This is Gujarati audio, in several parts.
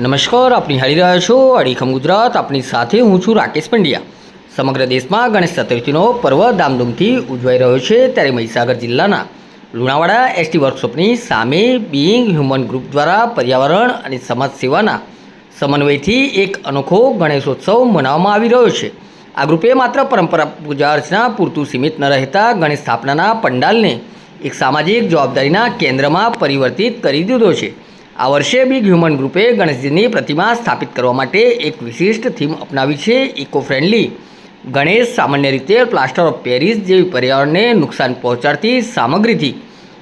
નમસ્કાર આપની હારી રહ્યા છો અડીખમ ગુજરાત. આપની સાથે હું છું રાકેશ પંડ્યા. સમગ્ર દેશમાં ગણેશ ચતુર્થીનો પર્વ ધામધૂમથી ઉજવાઈ રહ્યો છે ત્યારે મહીસાગર જિલ્લાના લુણાવાડા એસટી વર્કશોપની સામે બિઈંગ હ્યુમન ગ્રુપ દ્વારા પર્યાવરણ અને સમાજ સેવાના સમન્વયથી એક અનોખો ગણેશોત્સવ મનાવવામાં આવી રહ્યો છે. આ ગ્રુપે માત્ર પરંપરા પૂજા અર્ચના પૂરતું સીમિત ન રહેતા ગણેશ સ્થાપનાના પંડાલને એક સામાજિક જવાબદારીના કેન્દ્રમાં પરિવર્તિત કરી દીધો છે. આ વર્ષે બિગ હ્યુમન ગ્રુપે ગણેશજીની પ્રતિમા સ્થાપિત કરવા માટે એક વિશિષ્ટ થીમ અપનાવી છે ઇકો ફ્રેન્ડલી ગણેશ સામાન્ય રીતે પ્લાસ્ટર ઓફ પેરિસ જેવી પર્યાવરણને નુકસાન પહોંચાડતી સામગ્રીથી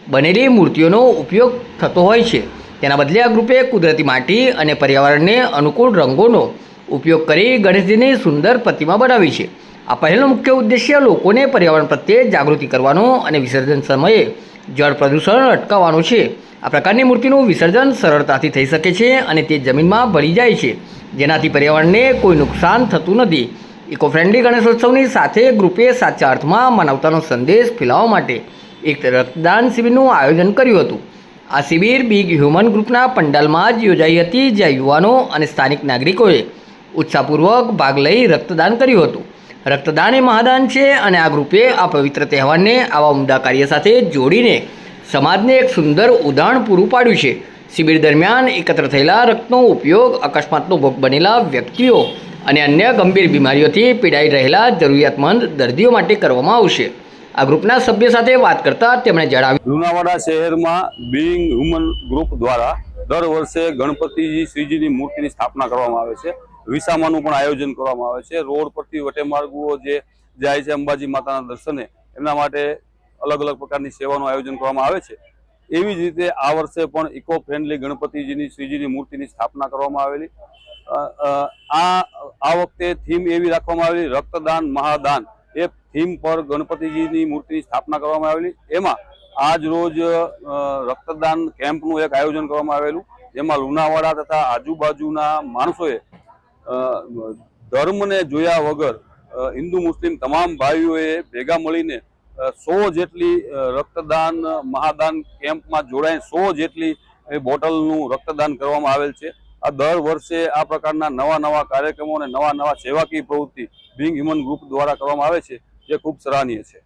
બનેલી મૂર્તિઓનો ઉપયોગ થતો હોય છે. તેના બદલે આ ગ્રુપે કુદરતી માટી અને પર્યાવરણને અનુકૂળ રંગોનો ઉપયોગ કરી ગણેશજીની સુંદર પ્રતિમા બનાવી છે. આ પહેલનો મુખ્ય ઉદ્દેશ્ય લોકોને પર્યાવરણ પ્રત્યે જાગૃતિ કરવાનો અને વિસર્જન સમયે જળ પ્રદૂષણ અટકાવવાનો છે. આ પ્રકારની મૂર્તિનું વિસર્જન સરળતાથી થઈ શકે છે અને તે જમીનમાં ભળી જાય છે. જેનાથી પર્યાવરણને કોઈ નુકસાન થતું નથી. ઇકો ફ્રેન્ડલી ગણેશોત્સવની સાથે ગ્રુપે સાચા અર્થમાં માનવતાનો સંદેશ ફેલાવવા માટે એક રક્તદાન શિબિરનું આયોજન કર્યું હતું. આ શિબિર બિગ હ્યુમન ગ્રુપના પંડાલમાં જ યોજાઈ હતી, જ્યાં યુવાનો અને સ્થાનિક નાગરિકોએ ઉત્સાહપૂર્વક ભાગ લઈ રક્તદાન કર્યું હતું. રક્તદાન એ મહાદાન છે અને આ ગ્રુપે આ પવિત્ર તહેવારને આવા ઉમદા કાર્ય સાથે જોડીને સમાજને એક સુંદર ઉદાહરણ પૂરું પાડ્યું છે. શિબિર દરમિયાન એકત્ર થયેલા રક્તનો ઉપયોગ અકસ્માતનો ભોગ બનેલા વ્યક્તિઓ અને અન્ય ગંભીર બીમારીઓથી પીડાઈ રહેલા જરૂરિયાતમંદ દર્દીઓ માટે કરવામાં આવશે. આ ગ્રુપના સભ્ય સાથે વાત કરતા તેમણે જણાવ્યું. લુણાવાડા શહેરમાં બિંગ હ્યુમન ગ્રુપ દ્વારા દર વર્ષે ગણપતિજી શ્રીજીની મૂર્તિની સ્થાપના કરવામાં આવે છે. વિસામાનું પણ આયોજન કરવામાં આવે છે. રોડ પરથી વટેમાર્ગુઓ જે જાય છે અંબાજી માતાના દર્શને, એમના માટે અલગ અલગ પ્રકારની સેવાનું આયોજન કરવામાં આવે છે. એવી જ રીતે આ વર્ષે પણ ઇકો ફ્રેન્ડલી ગણપતિજીની, શ્રીજીની મૂર્તિની સ્થાપના કરવામાં આવેલી. આ આ વખતે થીમ એવી રાખવામાં આવેલી, રક્તદાન મહાદાન એ થીમ પર ગણપતિજીની મૂર્તિની સ્થાપના કરવામાં આવેલી. એમાં આજ રોજ રક્તદાન કેમ્પનું એક આયોજન કરવામાં આવેલું. જેમાં લુણાવાડા તથા આજુબાજુના માણસોએ ધર્મને જોયા વગર હિન્દુ, મુસ્લિમ તમામ ભાઈઓએ ભેગા મળીને સો જેટલી રક્તદાન, મહાદાન કેમ્પમાં જોડાઈ સો જેટલી બોટલનું રક્તદાન કરવામાં આવેલ છે. આ દર વર્ષે આ પ્રકારના નવા નવા કાર્યક્રમો અને નવા નવા સેવાકીય પ્રવૃત્તિ બિંગ હ્યુમન ગ્રુપ દ્વારા કરવામાં આવે છે, જે ખૂબ સરાહનીય છે.